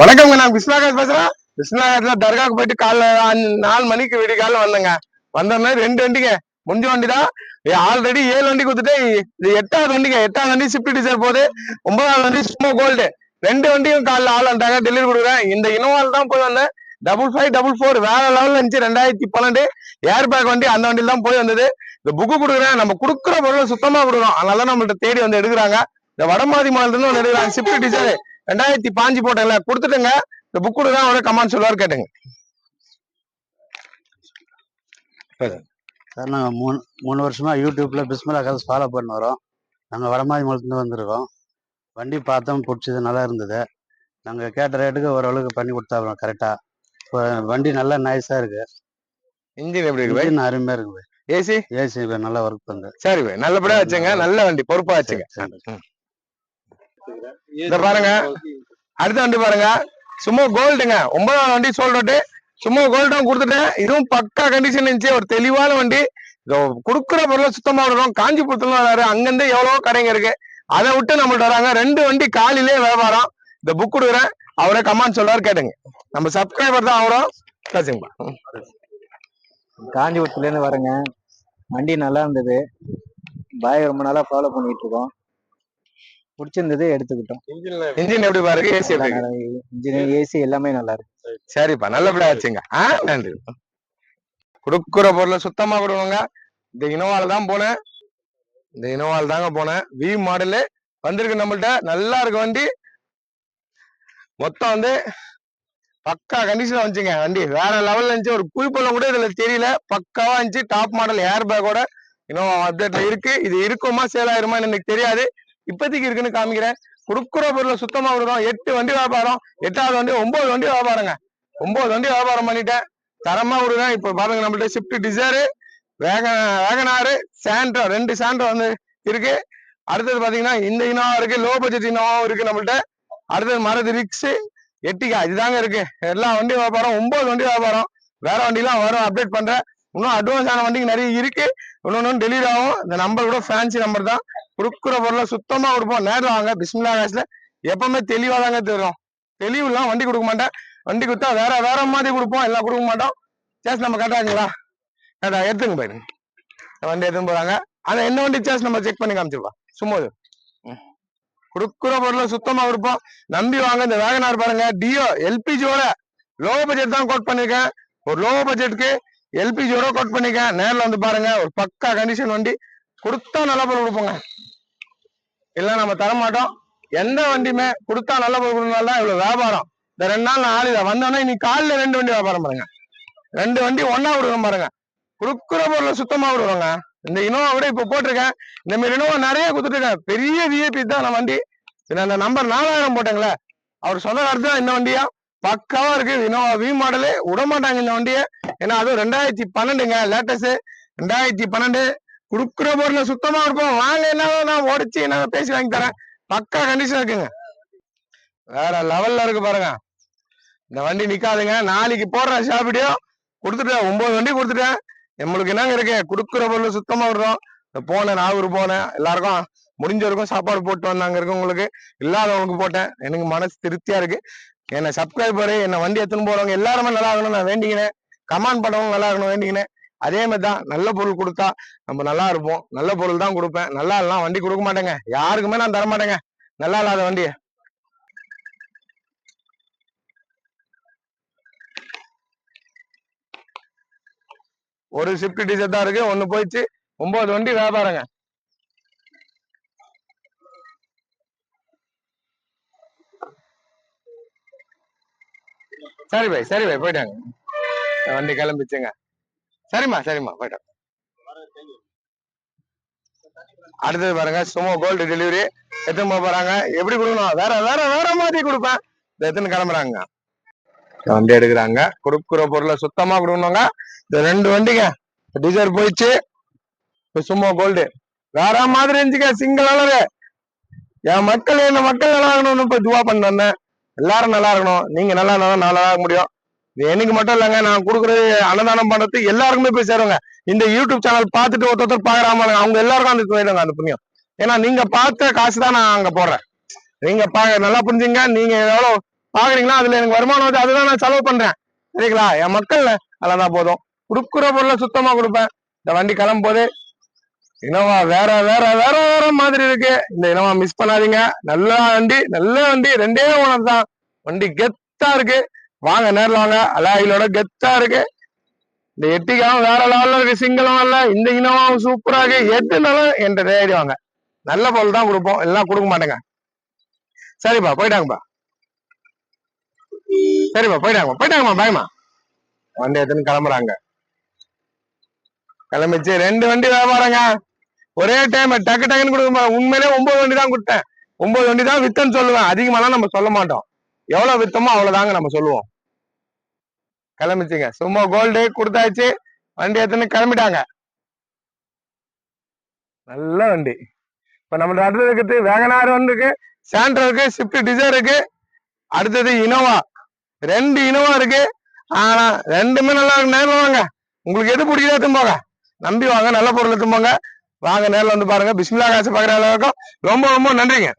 வணக்கம்ங்க நான் விஸ்வநாகர் பேசுறேன் விஸ்வநாகர்ல தர்காவுக்கு போயிட்டு காலைல நாலு மணிக்கு விடிய காலைல வந்தேங்க வந்தோடனே ரெண்டு வண்டிங்க. முடிஞ்ச வண்டி தான் ஆல்ரெடி ஏழு வண்டி கொடுத்துட்டு இது எட்டாவது வண்டிங்க. எட்டாவது வண்டி ஸ்விஃப்ட் டீச்சர் போகுது. ஒன்பதாவது வண்டி சும்மா கோல்டு ரெண்டு வண்டியும் காலைல ஆள் வந்துட்டாங்க. டெலிவரி கொடுக்குறேன். இந்த இனோவால் தான் போய் வந்தேன். டபுள் ஃபைவ் டபுள் ஃபோர் வேற லெவல்ல இருந்துச்சு. ரெண்டாயிரத்தி பன்னெண்டு ஏர் பேக் வண்டி அந்த வண்டியில தான் போய் வந்தது. இந்த புக்கு கொடுக்குறேன். நம்ம கொடுக்குற பொருளை சுத்தமா கொடுக்குறோம் அதனால தான் நம்மள்ட்ட தேடி வந்து எடுக்கிறாங்க. இந்த வடமாதி மாநிலத்துல இருந்து ஒன்று எடுக்கிறாங்க. ஸ்விஃப்ட் டிசைர் ரெண்டாயிரத்தி பாஞ்சு போட்டேன்ல கொடுத்துட்டுங்க. இந்த புக் கொடுங்க அவரே கமெண்ட் சொல்லுவார் கேட்டுங்க. சார். நாங்கள் மூணு மூணு வருஷமா யூடியூப்ல பிஸ்மிலா கதை ஃபாலோ பண்ணி வரோம். நாங்கள் வடமாதி மூலத்துலேருந்து வந்திருக்கோம். வண்டி பார்த்தோம் பிடிச்சது நல்லா இருந்தது. நாங்கள் கேட்ட ரேட்டுக்கு ஓரளவுக்கு பண்ணி கொடுத்தா கரெக்டாக இப்போ வண்டி நல்லா நைஸாக இருக்கு. இன்ஜின் எப்படி இருக்கு இன்ஜின் அருமையாக இருக்கு ஏசி ஏசி நல்லா ஒர்க் பண்ணுது. சரி பாய். நல்லபடியா வச்சுங்க நல்ல வண்டி பொறுப்பா வச்சுங்க. இந்த பாருங்க. அடுத்த வண்டி பாருங்க. சும்மா கோல்டுங்க ஒன்பதாவது வண்டி சோல்டு சும்மா கோல்டும் கொடுத்துட்டேன். இதுவும் பக்கா கண்டிஷன் இருந்துச்சு. ஒரு தெளிவான வண்டி. இதோ கொடுக்குற பொருளை சுத்தமா விடுறோம் காஞ்சிபுரத்துல வராரு. அங்கிருந்து எவ்வளவோ கடைங்க இருக்கு. அதை விட்டு நம்மள்ட்ட வராங்க. ரெண்டு வண்டி காலையிலே வியாபாரம். இந்த புக் கொடுக்குறேன். அவரே கமெண்ட் சொல்றாரு கேட்டுங்க. நம்ம சப்ஸ்கிரைபர் தான் அவரும் பேசுங்கப்பா. ம். காஞ்சிபுரத்துல இருந்து வரேங்க. வண்டி நல்லா இருந்தது. பாய் ரொம்ப நாளா ஃபாலோ பண்ணிட்டு இருக்கோம். பிடிச்சிருந்தது எடுத்துக்கிட்டோம். இன்ஜின் எப்படி பாருங்க ஏசி? இன்ஜின் ஏசி எல்லாமே நல்லா இருக்கு. சரிப்பா நல்லபடியா வச்சுங்க. ஆ நன்றி. கொடுக்குற பொருளை சுத்தமா கொடுவாங்க இந்த இனோவால தான் போனேன். இந்த இனோவால தாங்க போனேன். வி மாடலு வந்திருக்கு நம்மள்ட்ட. நல்லா இருக்கு வண்டி. மொத்தம் வந்து பக்கா கண்டிஷன் வந்துச்சுங்க வண்டி. வேற லெவல்ல இருந்துச்சு. ஒரு குயிப்பெல்லாம் கூட இதுல தெரியல. பக்காவா இருந்துச்சு. டாப் மாடல் ஏர் பேக்கோட இன்னும் அப்டேட்ல இருக்கு. இது இருக்குமா சேல் ஆயிருமான்னு எனக்கு தெரியாது. இப்போதைக்கு இருக்குன்னு காமிக்கிறேன் கொடுக்குற பொருளை சுத்தமா விடுறோம் எட்டு வண்டி வியாபாரம் எட்டாவது வண்டி ஒன்பது வண்டி வியாபாரங்க. ஒன்பது வண்டி வியாபாரம் பண்ணிட்டேன். தரமா விடுவேன் இப்போ பாருங்க நம்மள்ட்ட ஷிஃப்ட் டிசைரு வேக வேகனாரு சாண்ட்ரோ ரெண்டு சாண்ட்ரோ வந்து இருக்கு. அடுத்தது பாத்தீங்கன்னா இந்த இனோவா இருக்கு லோ பட்ஜெட் இனோவாவும் இருக்கு நம்மள்ட்ட. அடுத்தது மருது ரிக்ஸ் எட்டிகா இதுதாங்க இருக்கு. எல்லா வண்டி வியாபாரம் ஒன்பது வண்டி வியாபாரம். வேற வண்டிலாம் வரும் அப்டேட் பண்றேன். இன்னும் அட்வான்ஸ் ஆன வண்டிங்க நிறைய இருக்கு. இன்னொன்னு டெலிவரி ஆகும். இந்த நம்பர் கூட ஃபேன்சி நம்பர் தான். கொடுக்குற பொருளை சுத்தமா கொடுப்போம். நேரில் வாங்க. பிஸ்மிலா காசுல எப்பவுமே தெளிவா தாங்க தெரியும் தெளிவு இல்லாம வண்டி கொடுக்க மாட்டேன். வண்டி கொடுத்தா வேற வேற மாதிரி கொடுப்போம். எல்லாம் கொடுக்க மாட்டோம். சேஸ் நம்ம கரெக்டாங்களா கேட்டா எடுத்துங்க போயிடுங்க வண்டி எடுத்துன்னு போறாங்க. ஆனா என்ன வண்டி சேஸ் நம்ம செக் பண்ணி காமிச்சிருப்பா சும்மா இது. கொடுக்குற பொருளை சுத்தமா கொடுப்போம். நம்பி வாங்க. இந்த வேகனார் பாருங்க. டியோ எல்பிஜியோட லோ பட்ஜெட் தான் கோட் பண்ணிருக்கேன். ஒரு லோ பட்ஜெட்க்கு எல்பிஜியோட கோட் பண்ணிருக்கேன். நேரில் வந்து பாருங்க. ஒரு பக்கா கண்டிஷன் வண்டி. கொடுத்தா நல்ல பொருள் கொடுப்போங்க. இல்லை நம்ம தர மாட்டோம் எந்த வண்டியுமே கொடுத்தா நல்ல பொருள் தான் இவ்வளவு வியாபாரம். இந்த ரெண்டு நாள் நான் ஆளுதா வந்தோன்னா இன்னைக்கு காலில் ரெண்டு வண்டி வியாபாரம் பாருங்க. ரெண்டு வண்டி ஒன்றா விடுவோம் பாருங்க. கொடுக்குற பொருளை சுத்தமா விடுவாங்க இந்த இனோவா விட இப்ப போட்டிருக்கேன். இந்த மாதிரி இனோவா நிறைய கொடுத்துருக்கேன் பெரிய விஐபி தான் நான் வண்டி. அந்த நம்பர் நாலாயிரம் போட்டேங்களே அவர் சொன்ன அடுத்து தான் இந்த வண்டியா? பக்காவா இருக்கு. இனோவா வி மாடலு விட மாட்டாங்க இந்த வண்டியை. ஏன்னா அதுவும் ரெண்டாயிரத்தி பன்னெண்டுங்க லேட்டஸ்ட் ரெண்டாயிரத்தி பன்னெண்டு குடுக்குற பொருளை சுத்தமா இருக்கும் வாங்க என்ன நான் உடச்சு என்ன பேசி வாங்கி தரேன். பக்கா கண்டிஷன் இருக்குங்க. வேற லெவல்ல இருக்கு பாருங்க. இந்த வண்டி நிக்காதுங்க. நாளைக்கு போடுறேன் ஷாப்பிடியோ கொடுத்துட்டேன். ஒன்பது வண்டி கொடுத்துட்டேன். நம்மளுக்கு என்னங்க இருக்கு? குடுக்குற பொருள் சுத்தமா விடுறோம். இந்த போனேன் நாகூர் போனேன் எல்லாருக்கும் முடிஞ்சவருக்கும் சாப்பாடு போட்டு வந்தாங்க இருக்கவங்களுக்கு இல்லாதவங்களுக்கு போட்டேன். எனக்கு மனசு திருப்தியா இருக்கு. என்னை சப்ஸ்கிரைபரு என்னை வண்டி எடுத்துன்னு போறவங்க எல்லாருமே நல்லா இருக்கணும் நான் வேண்டிக்கினேன் கமெண்ட் பண்ணவங்க நல்லா இருக்கணும் வேண்டிக்கினேன் அதே மாதிரி தான் நல்ல பொருள் கொடுத்தா நம்ம நல்லா இருப்போம். நல்ல பொருள் தான் கொடுப்பேன். நல்லா இல்லைனா வண்டி கொடுக்க மாட்டேங்க. யாருக்குமே நான் தர மாட்டேங்க. நல்லா இல்லாத வண்டியை. ஒரு ஷிஃப்ட் டீசர் தான் இருக்கு ஒன்னு போயிடுச்சு. ஒன்பது வண்டி வியாபாரங்க. சரி பாய் சரி பாய் போயிட்டாங்க. வண்டி கிளம்பிச்சுங்க. சரிம்மா சரிம்மா போயிட்டு அடுத்தது பாருங்க சும்மா கோல்டு டெலிவரி எத்தனை போறாங்க? எப்படி கொடுக்கணும்? வேற வேற வேற மாதிரி கொடுப்பேன். எத்தனை கிளம்புறாங்க. வண்டி எடுக்கிறாங்க. கொடுக்குற பொருளை சுத்தமா கொடுக்கணுங்க. இந்த ரெண்டு வண்டிங்க டீசல் போயிடுச்சு. சும்மா கோல்டு வேற மாதிரி இருந்துச்சுங்க சிங்கிள் அளவு என் மக்கள் என்ன மக்கள் நல்லா இருக்கணும்னு இப்ப துவா பண்ணேன் எல்லாரும் நல்லா இருக்கணும். நீங்க நல்லா இருந்தாலும் நல்லா இருக்க முடியும். எனக்கு மட்டும் இல்லைங்க நான் கொடுக்குறது அன்னதானம் பண்றது எல்லாருக்குமே போய் சேருங்க. இந்த யூடியூப் சேனல் பார்த்துட்டு ஒருத்தர் பாக்குறாம அவங்க எல்லாருக்கும் அந்த போயிடுங்க அந்த புண்ணியம். ஏன்னா நீங்க பார்த்த காசு தான் நான் அங்க போடுறேன். நீங்க பா நல்லா புரிஞ்சுங்க நீங்க எவ்வளவு பாக்குறீங்களா அதுல எனக்கு வருமானம் வந்து அதுதான் நான் செலவு பண்றேன். சரிங்களா? என் மக்கள் அதான் போதும். கொடுக்குற பொருளை சுத்தமா கொடுப்பேன். இந்த வண்டி கிளம்பும் போது இனோவா வேற வேற வேற வேற மாதிரி இருக்கு. இந்த இனோவா மிஸ் பண்ணாதீங்க. நல்ல வண்டி நல்ல வண்டி ரெண்டே ஓனர் தான். வண்டி கெத்தா இருக்கு. வாங்க நேரில் வாங்க. அலாயிலோட கெத்தா இருக்கு. இந்த எட்டிக்காவும் வேற லெவல்ல இருக்கு சிங்களும் இல்ல இந்த இனோவாவும் சூப்பரா இருக்கு. எட்டுனாலும் என்கிட்ட தேடி வாங்க. நல்ல பொருள் தான் கொடுப்போம். எல்லாம் கொடுக்க மாட்டேங்க. சரிப்பா போயிட்டாங்கப்பா. சரிப்பா போயிட்டாங்கப்பா. போயிட்டாங்கம்மா பாய்மா? வண்டி எடுத்துன்னு கிளம்புறாங்க. கிளம்பிச்சு ரெண்டு வண்டி வியாபாரங்க. ஒரே டைம் டக்கு டக்குன்னு கொடுக்க உண்மையிலே ஒன்பது வண்டி தான் கொடுத்தேன். ஒன்பது வண்டி தான் வித்தன்னு சொல்லுவேன். அதிகமாலாம் நம்ம சொல்ல மாட்டோம். எவ்வளவு வித்தமோ அவ்வளவுதாங்க நம்ம சொல்லுவோம். கிளம்பிச்சுங்க. சும்மா கோல்டு கொடுத்தாச்சு. வண்டி எடுத்துன்னு கிளம்பிட்டாங்க. நல்ல வண்டி. இப்ப நம்ம அடுத்தது இருக்குது. வேகனார் வந்துருக்கு. இருக்கு இருக்கு. ஸ்விஃப்ட் டிசைர் இருக்கு. அடுத்தது இனோவா ரெண்டு இனோவா இருக்கு. ஆனா ரெண்டுமே நல்லா இருக்கு. நேரில் வாங்க. உங்களுக்கு எது பிடிக்குதோ எடுத்துன்னு நம்பி வாங்க. நல்ல பொருள் எடுத்துன்னு வாங்க நேரில் வந்து பாருங்க. பிஸ்மிலா காசு பார்க்குற அளவுக்கும் ரொம்ப ரொம்ப நன்றிங்க.